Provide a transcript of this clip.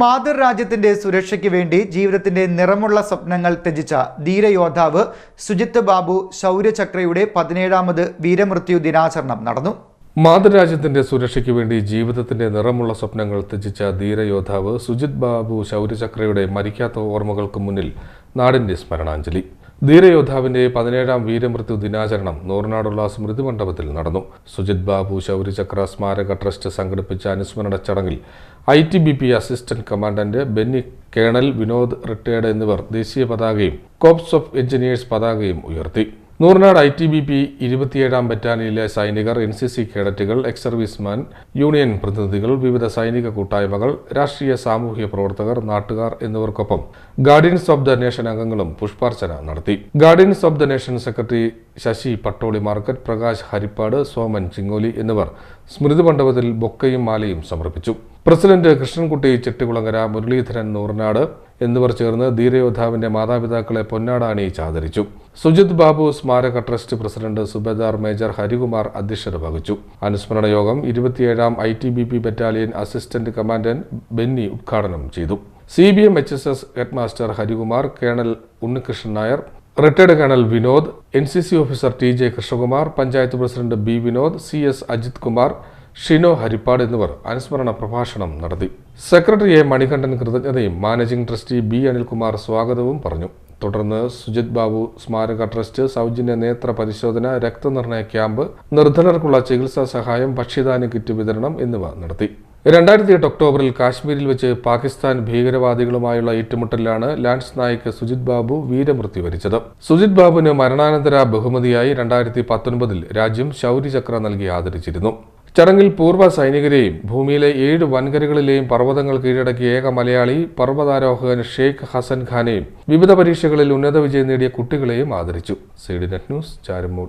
മാതൃരാജ്യത്തിന്റെ സുരക്ഷയ്ക്ക് വേണ്ടി ജീവിതത്തിന്റെ നിറമുള്ള സ്വപ്നങ്ങൾ ത്യജിച്ച ധീരയോദ്ധാവ് സുജിത്ത് ബാബു ശൗര്യചക്രയുടെ പതിനേഴാമത് വീരമൃത്യു ദിനാചരണം നടന്നു. മാതൃരാജ്യത്തിന്റെ സുരക്ഷയ്ക്ക് വേണ്ടി ജീവിതത്തിന്റെ നിറമുള്ള സ്വപ്നങ്ങൾ ത്യജിച്ച ധീരയോദ്ധാവ് സുജിത് ബാബു ശൗര്യചക്രയുടെ മരിക്കാത്ത ഓർമ്മകൾക്ക് മുന്നിൽ നാടിന്റെ സ്മരണാഞ്ജലി. ധീരയോദ്ധാവിന്റെ പതിനേഴാം വീരമൃത്യു ദിനാചരണം നൂറിനാടുള്ള സ്മൃതി മണ്ഡപത്തിൽ നടന്നു. സുജിത് ബാബു ശൗര്യചക്ര സ്മാരക ട്രസ്റ്റ് സംഘടിപ്പിച്ച അനുസ്മരണ ചടങ്ങിൽ I T B P assistant commandant Benny colonel Vinod retired എന്നിവർ ദേശീയ പതാകയും കോപ്സ് ഓഫ് എഞ്ചിനീയേഴ്സ് പതാകയും ഉയർത്തി. Nooranad I T B P ഇരുപത്തിയേഴാം ബറ്റാലിയനിലെ സൈനികർ എൻ സി സി കേഡറ്റുകൾ എക്സ് സർവീസ്മാൻ യൂണിയൻ പ്രതിനിധികൾ വിവിധ സൈനിക കൂട്ടായ്മകൾ രാഷ്ട്രീയ സാമൂഹ്യ പ്രവർത്തകർ നാട്ടുകാർ എന്നിവർക്കൊപ്പം ഗാർഡിയൻസ് ഓഫ് ദ നേഷൻ അംഗങ്ങളും പുഷ്പാർച്ചന നടത്തി. Guardians of the nation secretary Sasi Pattoli market Prakash Haripad Soman Chingoli എന്നിവർ സ്മൃതി മണ്ഡപത്തിൽ ബൊക്കയും മാലയും സമർപ്പിച്ചു. പ്രസിഡന്റ് കൃഷ്ണൻകുട്ടി ചെട്ടികുളങ്ങര മുരളീധരൻ നൂറിനാട് എന്നിവർ ചേർന്ന് ധീരയോദ്ധാവിന്റെ മാതാപിതാക്കളെ പൊന്നാട അണിയിച്ച് ആദരിച്ചു. സുജിത് ബാബു സ്മാരക trust president Subedar major Harikumar അധ്യക്ഷത വഹിച്ചു. അനുസ്മരണ യോഗം ഇരുപത്തിയേഴാം I T B P battalion assistant commandant Benny ഉദ്ഘാടനം ചെയ്തു. C B M H S S headmaster Harikumar colonel Unnikrishnan Nair retired colonel Vinod N C C officer T J Krishnakumar panchayat president B Vinod C S Ajith Kumar Shino Haripad എന്നിവർ അനുസ്മരണ പ്രഭാഷണം നടത്തി. Secretary A Manikandan കൃതജ്ഞതയും managing trustee B Anilkumar സ്വാഗതവും പറഞ്ഞു. തുടർന്ന് സുജിത് ബാബു സ്മാരക trust സൗജന്യ നേത്ര പരിശോധന രക്തനിർണയ ക്യാമ്പ് നിർധനർക്കുള്ള ചികിത്സാ സഹായം ഭക്ഷ്യധാന്യ കിറ്റ് വിതരണം എന്നിവ നടത്തി. രണ്ടായിരത്തി എട്ട് ഒക്ടോബറിൽ കാശ്മീരിൽ വെച്ച് പാകിസ്ഥാൻ ഭീകരവാദികളുമായുള്ള ഏറ്റുമുട്ടലിലാണ് ലാൻസ് നായിക് സുജിത് ബാബു വീരമൃത്യു വരിച്ചത്. സുജിത് ബാബുവിന് മരണാനന്തര ബഹുമതിയായി രണ്ടായിരത്തി പത്തൊൻപതിൽ രാജ്യം ശൗര്യചക്ര നൽകി ആദരിച്ചിരുന്നു. ചടങ്ങിൽ പൂർവ സൈനികരെയും ഭൂമിയിലെ ഏഴ് വൻകരകളിലെയും പർവതങ്ങൾ കീഴടക്കിയ ഏക മലയാളി പർവതാരോഹകൻ ഷെയ്ഖ് ഹസൻ ഖാനെയും വിവിധ പരീക്ഷകളിൽ ഉന്നത വിജയം നേടിയ കുട്ടികളെയും ആദരിച്ചു. C net news Charamoor.